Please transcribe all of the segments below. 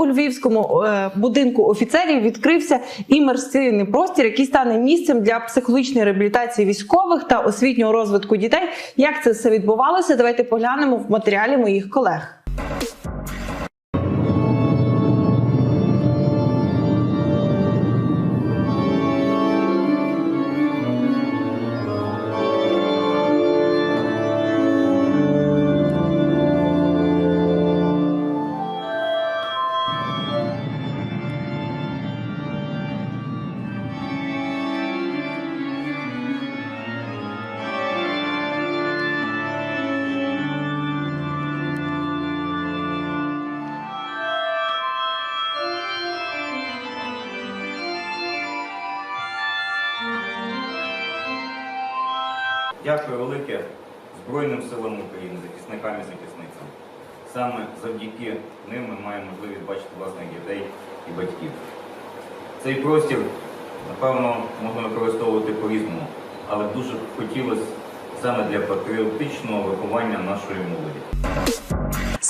у львівському е, будинку офіцерів відкрився імерсивний простір, який стане місцем для психологічної реабілітації військових та освітнього розвитку дітей. Як це все відбувалося? Давайте поглянемо в матеріалі моїх колег. Дякую велике Збройним силам України, захисникам і захисницям. Саме завдяки ним ми маємо можливість бачити власних дітей і батьків. Цей простір, напевно, можна використовувати по-різному, але дуже хотілося саме для патріотичного виховання нашої молоді.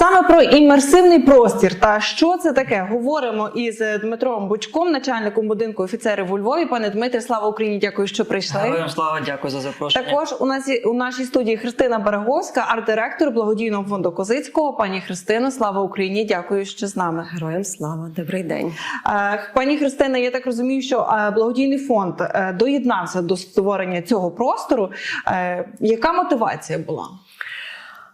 Саме про імерсивний простір та що це таке говоримо із Дмитром Бучком, начальником будинку офіцерів у Львові. Пане Дмитре, слава Україні! Дякую, що прийшли. Героям слава, дякую за запрошення. Також у нас у нашій студії Христина Береговська, арт-директор благодійного фонду Козицького. Пані Христино, слава Україні! Дякую, що з нами. Героям слава, добрий день. Е, Пані Христина, я так розумію, що е, благодійний фонд е, доєднався до створення цього простору. Е, Яка мотивація була?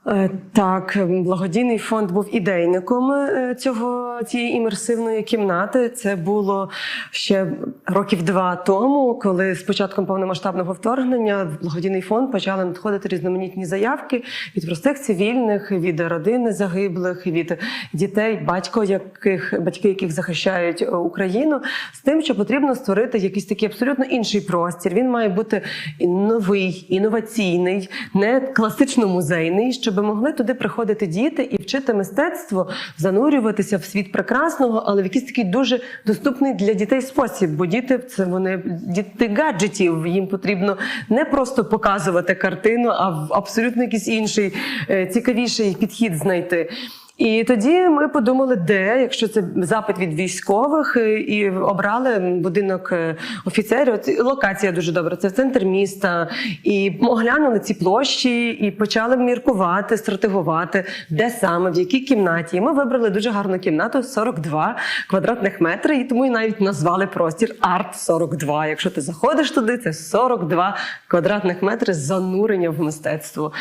Е, Так, благодійний фонд був ідейником е, цього цієї імерсивної кімнати. Це було ще років два тому, коли з початком повномасштабного вторгнення в благодійний фонд почали надходити різноманітні заявки від простих цивільних, від родини загиблих, від дітей, батько яких батьки, яких захищають е, Україну, з тим, що потрібно створити якийсь такий абсолютно інший простір. Він має бути новий, інноваційний, не класично музейний, щоб могли туди приходити діти і вчити мистецтво, занурюватися в світ прекрасного, але в якийсь такий дуже доступний для дітей спосіб. Бо діти це вони діти гаджетів. Їм потрібно не просто показувати картину, а в абсолютно якийсь інший е, цікавіший підхід знайти. І тоді ми подумали, де, якщо це запит від військових, е, і обрали будинок е, офіцерів. Локація дуже добра. Це центр міста. І оглянули ці площі і почали міркувати, стратегувати, де саме, в якій кімнаті. І ми вибрали дуже гарну кімнату 42 квадратних метри, і тому і навіть назвали простір Арт 42. Якщо ти заходиш туди, це 42 квадратних метри занурення в мистецтво.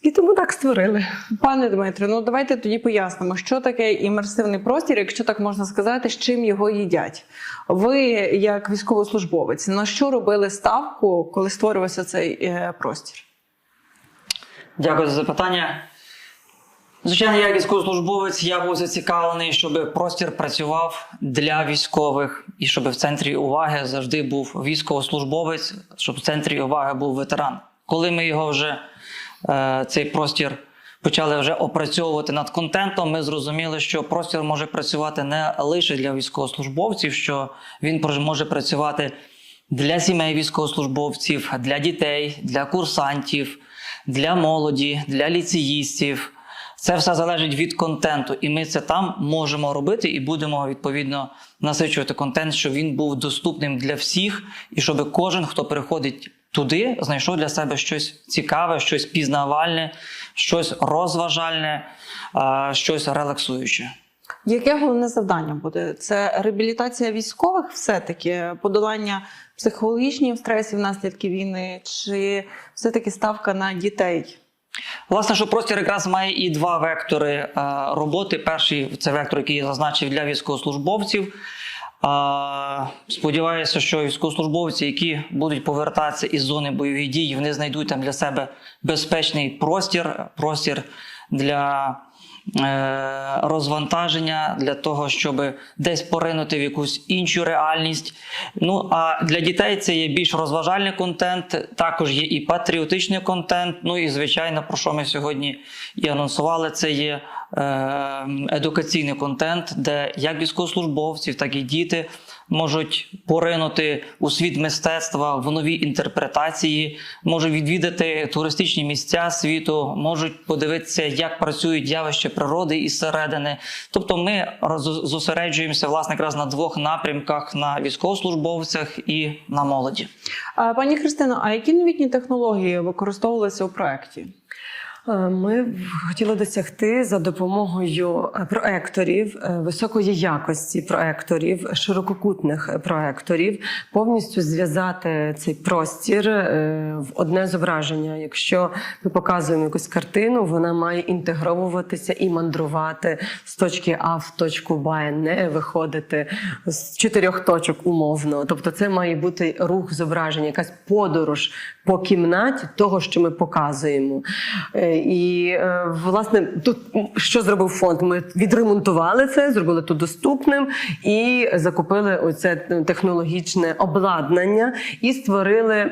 І тому так створили. Пане Дмитре, ну давайте тоді пояснимо, що таке імерсивний простір, якщо так можна сказати, з чим його їдять. Ви, як військовослужбовець, на що робили ставку, коли створювався цей е, простір? Дякую за запитання. Звичайно, як військовослужбовець я був зацікавлений, щоб простір працював для військових і щоб в центрі уваги завжди був військовослужбовець, щоб в центрі уваги був ветеран. Коли ми його вже цей простір почали вже опрацьовувати над контентом, ми зрозуміли, що простір може працювати не лише для військовослужбовців, що він може працювати для сімей військовослужбовців, для дітей, для курсантів, для молоді, для ліцеїстів. Це все залежить від контенту, і ми це там можемо робити і будемо відповідно насичувати контент, щоб він був доступним для всіх, і щоб кожен, хто приходить туди, знайшов для себе щось цікаве, щось пізнавальне, щось розважальне, щось релаксуюче. Яке головне завдання буде? Це реабілітація військових, все-таки подолання психологічних стресів наслідків війни, чи все-таки ставка на дітей? Власне, що простір якраз має і два вектори роботи. Перший це вектор, який я зазначив для військовослужбовців. Сподіваюся, що військовослужбовці, які будуть повертатися із зони бойових дій, вони знайдуть там для себе безпечний простір, простір для е, розвантаження, для того, щоб десь поринути в якусь іншу реальність. Ну а для дітей це є більш розважальний контент, також є і патріотичний контент. Ну і звичайно, про що ми сьогодні і анонсували, це є едукаційний контент, де як військовослужбовці, так і діти можуть поринути у світ мистецтва в нові інтерпретації, можуть відвідати туристичні місця світу, можуть подивитися, як працюють явища природи із середини. Тобто, ми зосереджуємося власне якраз на двох напрямках: на військовослужбовцях і на молоді. Пані Христино, а які новітні технології використовувалися у проєкті? Е, Ми хотіли досягти за допомогою е, проекторів е, високої якості проекторів, ширококутних проекторів, повністю зв'язати цей простір в одне зображення. Якщо ми показуємо якусь картину, вона має інтегровуватися і мандрувати з точки А в точку Б, не виходити з чотирьох точок умовно. Тобто, це має бути рух зображення, якась подорож по кімнаті того, що ми показуємо. Е, І е, власне тут що зробив фонд? Ми відремонтували це, зробили тут доступним і закупили оце технологічне обладнання і створили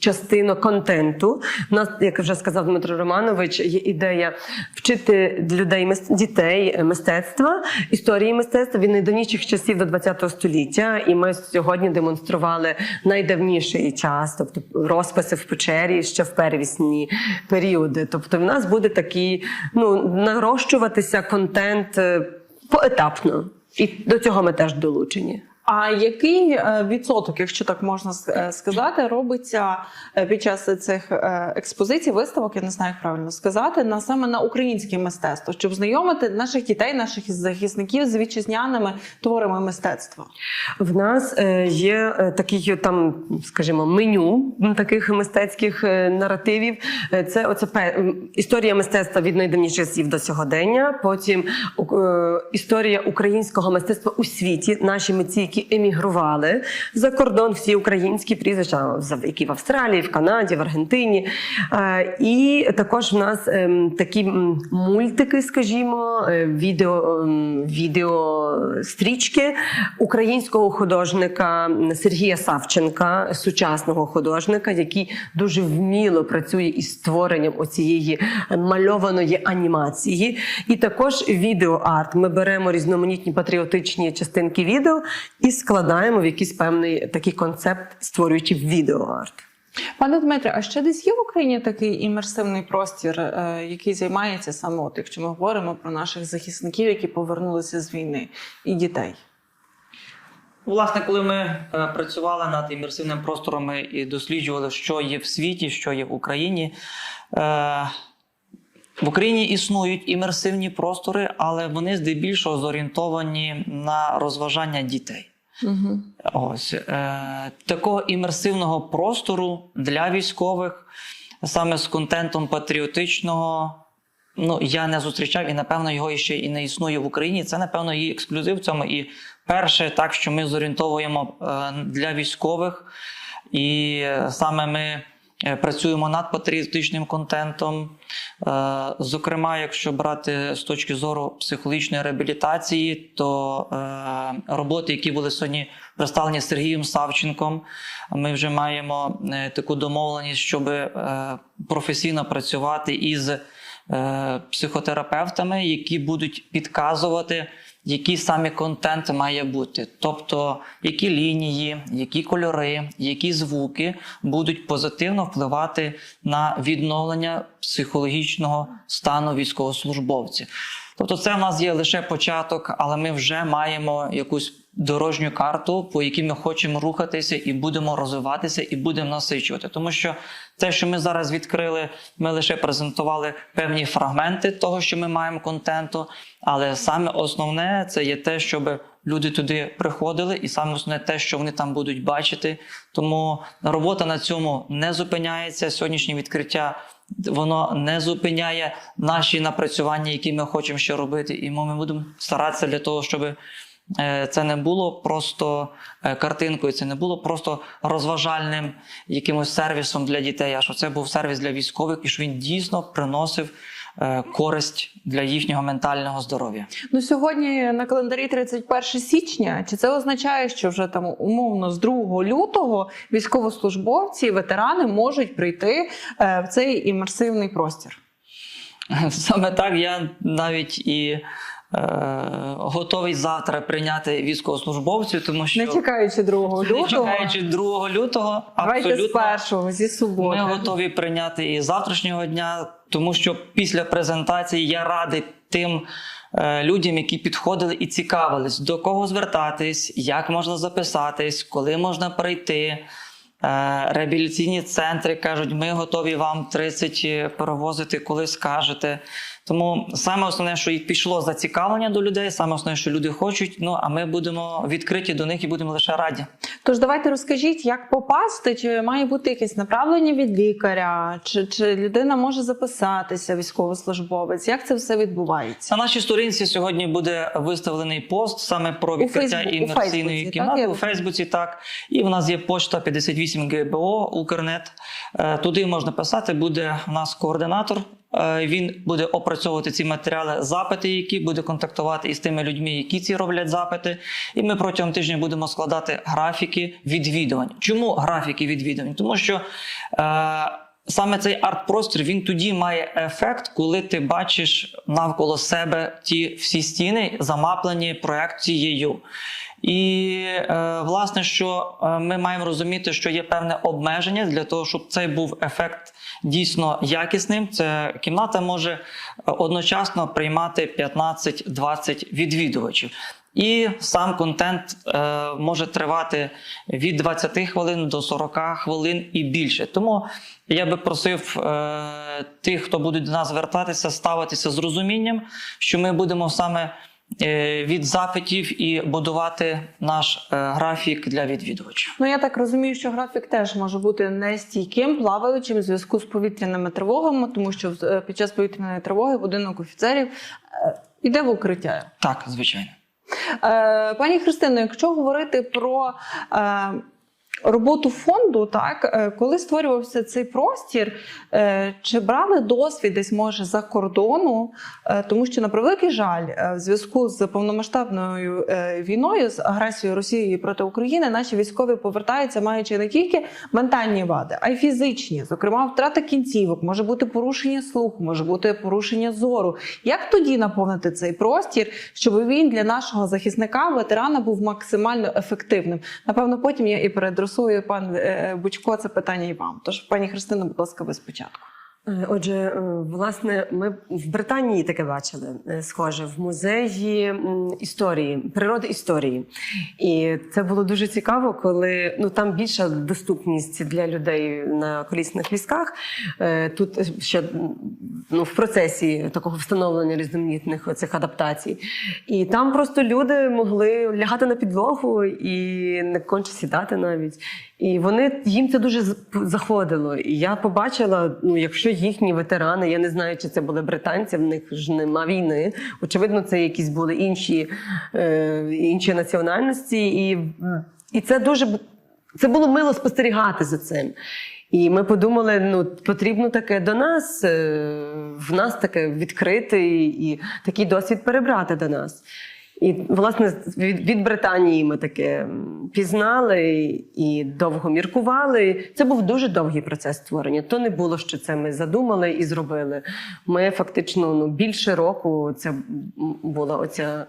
частину контенту. У нас, як вже сказав Дмитро Романович, є ідея вчити людей дітей мистецтва, історії мистецтва від найдавніших часів до ХХ століття. І ми сьогодні демонстрували найдавніший час, тобто розписи в печері ще в первісні періоди. Тобто, в нас буде такий ну нарощуватися контент е, поетапно. І до цього ми теж долучені. А який е, відсоток, якщо так можна е, сказати, робиться е, під час цих експозицій, виставок, я не знаю, як правильно сказати, на саме на українське мистецтво, щоб знайомити наших дітей, наших захисників з вітчизняними творами мистецтва? В нас є такий там, скажімо, меню таких мистецьких наративів. Це оце історія мистецтва від найдавніших часів до сьогодення. Потім історія українського мистецтва у світі. Наші митці, які емігрували за кордон, всі українські прізвища, які в Австралії, в Канаді, в Аргентині. Е, І також в нас ем, такі мультики, скажімо, е, відео, ем, відеострічки українського художника Сергія Савченка, сучасного художника, який дуже вміло працює із створенням оцієї мальованої анімації. І також відеоарт. Ми беремо різноманітні патріотичні частинки відео і складаємо в якийсь певний такий концепт, створюючи відеоарт. Пане Дмитре, а ще десь є в Україні такий імерсивний простір, е, який займається саме, от, якщо ми говоримо про наших захисників, які повернулися з війни, і дітей? Власне, коли ми е, працювали над імерсивним простором і досліджували, що є в світі, що є в Україні. Е, в Україні існують імерсивні простори, але вони здебільшого зорієнтовані на розважання дітей. Угу. Ось е, такого імерсивного простору для військових, саме з контентом патріотичного. Ну, я не зустрічав і, напевно, його ще і не існує в Україні. Це, напевно, її ексклюзив в цьому. І перше, так, що ми зорієнтовуємо е, для військових, і е, саме ми працюємо над патріотичним контентом. Е, Зокрема, якщо брати з точки зору психологічної реабілітації, то е, роботи, які були сьогодні представлені Сергієм Савченком, ми вже маємо е, таку домовленість, щоб е, професійно працювати із е, психотерапевтами, які будуть підказувати, який саме контент має бути. Тобто, які лінії, які кольори, які звуки будуть позитивно впливати на відновлення психологічного стану військовослужбовців. Тобто, це в нас є лише початок, але ми вже маємо якусь дорожню карту, по якій ми хочемо рухатися і будемо розвиватися, і будемо насичувати. Тому що те, що ми зараз відкрили, ми лише презентували певні фрагменти того, що ми маємо контенту. Але саме основне це є те, щоб люди туди приходили, і саме основне те, що вони там будуть бачити. Тому робота на цьому не зупиняється. Сьогоднішнє відкриття воно не зупиняє наші напрацювання, які ми хочемо ще робити. І ми будемо старатися для того, щоб це не було просто е, картинкою, це не було просто розважальним якимось сервісом для дітей, а що це був сервіс для військових, і що він дійсно приносив е, користь для їхнього ментального здоров'я. Ну сьогодні на календарі 31 січня. Чи це означає, що вже там умовно з 2 лютого військовослужбовці, ветерани можуть прийти е, в цей імерсивний простір? Саме так я навіть і е, готовий завтра прийняти військовослужбовців, тому що Не чекаючи 2 лютого. не чекаючи 2 лютого, Давайте з першого, зі суботи. ми готові прийняти і завтрашнього дня, тому що після презентації я радий тим е, людям, які підходили і цікавились, до кого звертатись, як можна записатись, коли можна прийти. Е, Реабілітаційні центри кажуть, ми готові вам 30 перевозити, коли скажете. Тому саме основне, що і пішло зацікавлення до людей, саме основне, що люди хочуть. Ну а ми будемо відкриті до них і будемо лише раді. Тож давайте розкажіть, як попасти, чи має бути якесь направлення від лікаря, чи, чи людина може записатися, військовослужбовець? Як це все відбувається? На нашій сторінці сьогодні буде виставлений пост саме про відкриття у кімнати у Фейсбуці. Так і в нас є почта 58 ГБО Укрнет. Е, Туди можна писати. Буде у нас координатор. Е, Він буде опрацьовувати ці матеріали, запити, які буде контактувати із тими людьми, які ці роблять запити. І ми протягом тижня будемо складати графіки відвідувань. Чому графіки відвідувань? Тому що е, саме цей арт-простір він тоді має ефект, коли ти бачиш навколо себе ті всі стіни, замаплені проекцією. І е, власне, що е, ми маємо розуміти, що є певне обмеження для того, щоб цей був ефект дійсно якісним. Це кімната може е, одночасно приймати 15-20 відвідувачів. І сам контент е, може тривати від 20 хвилин до 40 хвилин і більше. Тому я би просив е, тих, хто буде до нас звертатися, ставитися з розумінням, що ми будемо саме від запитів і будувати наш е, графік для відвідувачів. Ну я так розумію, що графік теж може бути нестійким, плаваючим в зв'язку з повітряними тривогами, тому що е, під час повітряної тривоги будинок офіцерів е, іде в укриття. Так, звичайно. Е, Пані Христино, якщо говорити про е, роботу фонду, так е, коли створювався цей простір, е, чи брали досвід десь може за кордону? Е, Тому що на превеликий жаль, в зв'язку з повномасштабною війною, з агресією Росії проти України, наші військові повертаються, маючи не тільки ментальні вади, а й фізичні, зокрема, втрата кінцівок, може бути порушення слуху, може бути порушення зору. Як тоді наповнити цей простір, щоб він для нашого захисника, ветерана, був максимально ефективним? Напевно, потім я і передресую пан е, Бучко це питання і вам. Тож, пані Христина, будь ласка, ви спочатку. Е, Отже, е, власне, ми в Британії таке бачили, е, схоже, в музеї історії, природи історії. І це було дуже цікаво, коли ну там більша доступність для людей на колісних візках. Тут ще ну, в процесі такого встановлення різноманітних цих адаптацій. І там просто люди могли лягати на підлогу і не конче сідати навіть. І вони їм це дуже заходило. І я побачила, ну якщо їхні ветерани, я не знаю, чи це були британці, в них ж нема війни. Очевидно, це якісь були інші, е, інші національності, і, і це дуже це було мило спостерігати за цим. І ми подумали, ну потрібно таке до нас, е, в нас таке відкрити і, і такий досвід перебрати до нас. І, власне, від, від Британії ми таке пізнали і довго міркували. Це був дуже довгий процес створення. То не було, що це ми задумали і зробили. Ми фактично ну, більше року це була оця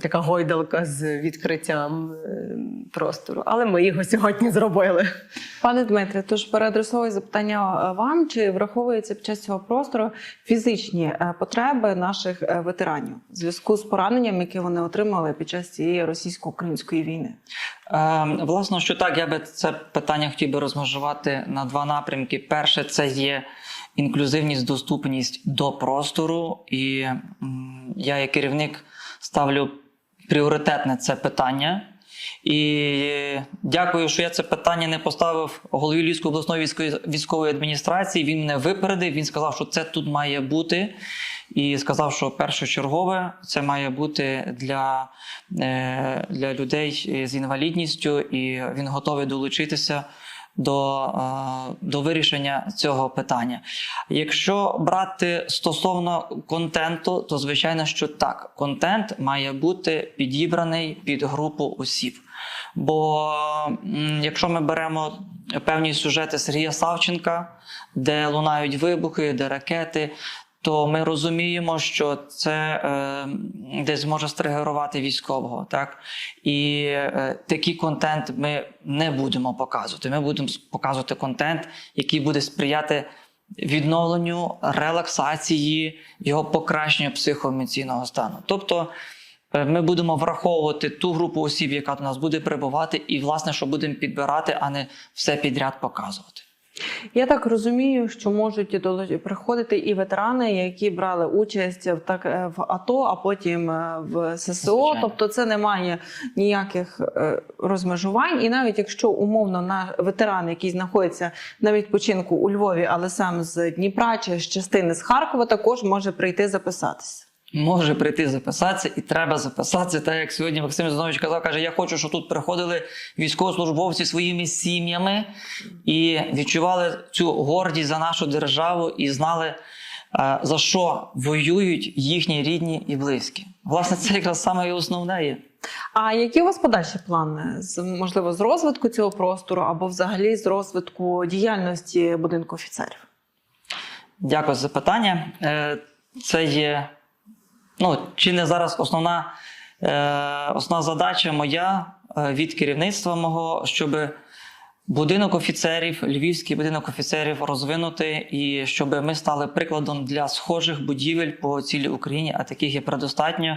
така гойдалка з відкриттям е, простору. Але ми його сьогодні зробили. Пане Дмитре, тож переадресовую запитання е, вам: чи враховується під час цього простору фізичні е, потреби наших ветеранів в зв'язку з пораненням, які вони отримали під час цієї російсько-української війни? Е, власне, що так, я би це питання хотів би розмежувати на два напрямки. Перше, це є інклюзивність, доступність до простору, і я, як керівник, ставлю пріоритетне це питання. І дякую, що я це питання не поставив голові Львівської обласної військової військової адміністрації. Він мене випередив. Він сказав, що це тут має бути. І сказав, що першочергове це має бути для, е, для людей з інвалідністю, і він готовий долучитися до, е, до вирішення цього питання. Якщо брати стосовно контенту, то звичайно, що так, контент має бути підібраний під групу осіб. Бо якщо ми беремо певні сюжети Сергія Савченка, де лунають вибухи, де ракети, то ми розуміємо, що це е, десь може стригерувати військового. Так? І е, такий контент ми не будемо показувати. Ми будемо показувати контент, який буде сприяти відновленню, релаксації, його покращенню психоемоційного стану. Тобто е, ми будемо враховувати ту групу осіб, яка до нас буде прибувати, і, власне, що будемо підбирати, а не все підряд показувати. Я так розумію, що можуть приходити і ветерани, які брали участь в так е, в АТО, а потім е, в ССО. Звичайно. Тобто це не має ніяких е, розмежувань. І навіть якщо умовно на ветеран, який знаходиться на відпочинку у Львові, але сам з Дніпра чи з частини з Харкова, також може прийти записатися. Може прийти записатися, і треба записатися. Так як сьогодні Максим Зінович казав, каже: я хочу, щоб тут приходили військовослужбовці своїми сім'ями і відчували цю гордість за нашу державу і знали, е, за що воюють їхні рідні і близькі. Власне, це якраз саме і основне є. А які у вас подальші плани? З можливо, з розвитку цього простору або взагалі з розвитку діяльності будинку офіцерів? Дякую за запитання. Е, Це є, ну, чи не зараз основна, е, основна задача моя е, від керівництва мого, щоб будинок офіцерів, львівський будинок офіцерів розвинути, і щоб ми стали прикладом для схожих будівель по цілій Україні, а таких є предостатньо.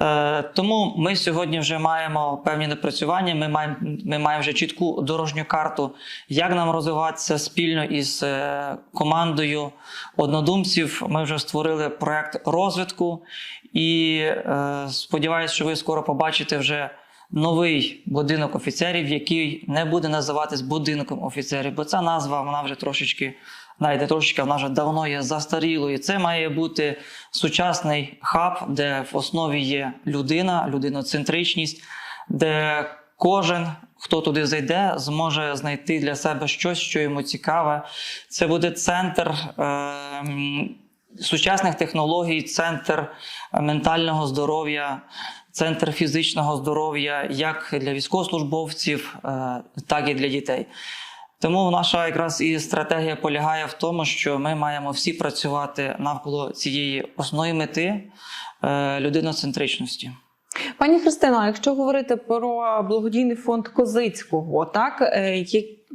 Е, Тому ми сьогодні вже маємо певні напрацювання. Ми маємо, ми маємо вже чітку дорожню карту, як нам розвиватися спільно із е, командою однодумців. Ми вже створили проект розвитку, і е, сподіваюся, що ви скоро побачите вже новий будинок офіцерів, який не буде називатись будинком офіцерів, бо ця назва вона вже трошечки. Знаєте, трошечки вона вже давно є застарілою. Це має бути сучасний хаб, де в основі є людина, людиноцентричність, де кожен, хто туди зайде, зможе знайти для себе щось, що йому цікаве. Це буде центр е, сучасних технологій, центр ментального здоров'я, центр фізичного здоров'я, як для військовослужбовців, е, так і для дітей. Тому наша якраз і стратегія полягає в тому, що ми маємо всі працювати навколо цієї основної мети е, людиноцентричності. Пані Христино, а якщо говорити про благодійний фонд Козицького, так е,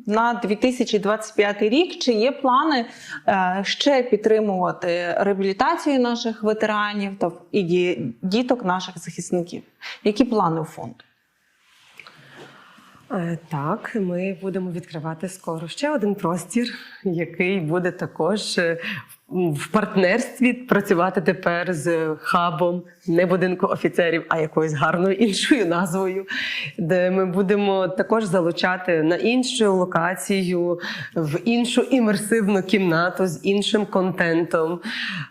на 2025 рік, чи є плани е, ще підтримувати реабілітацію наших ветеранів та і ді- діток наших захисників? Які плани у фонду? Е, Так, ми будемо відкривати скоро ще один простір, який буде також е, в- в партнерстві працювати тепер з хабом не будинку офіцерів, а якоюсь гарною іншою назвою, де ми будемо також залучати на іншу локацію, в іншу імерсивну кімнату з іншим контентом.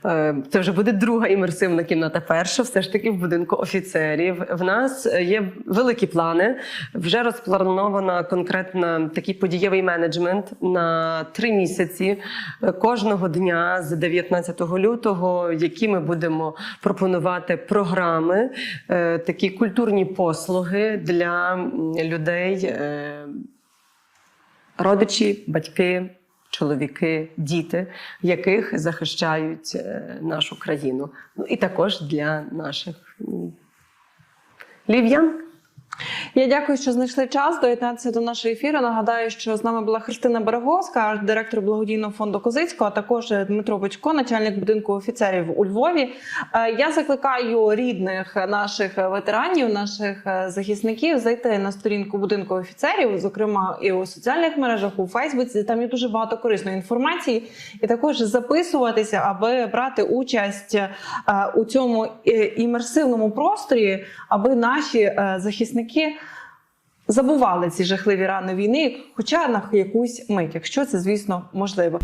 Е, Це вже буде друга імерсивна кімната. Перша все ж таки в будинку офіцерів. В нас є великі плани. Вже розплановано конкретно такий подієвий менеджмент на три місяці е, кожного дня з 19 лютого, які ми будемо пропонувати програми, е, такі культурні послуги для людей. е, родичі, батьки, чоловіки, діти, яких захищають е, нашу країну. Ну і також для наших лів'ян. Я дякую, що знайшли час доєднатися до нашого ефіру. Нагадаю, що з нами була Христина Береговська, директор благодійного фонду Козицького, а також Дмитро Бочко, начальник будинку офіцерів у Львові. Е, Я закликаю рідних наших ветеранів, наших е, захисників зайти на сторінку будинку офіцерів, зокрема і у соціальних мережах, у Фейсбуці. Там є дуже багато корисної інформації, і також записуватися, аби брати участь е, у цьому імерсивному просторі, аби наші е, захисники забували ці жахливі рани війни, хоча на якусь мить, якщо це, звісно, можливо.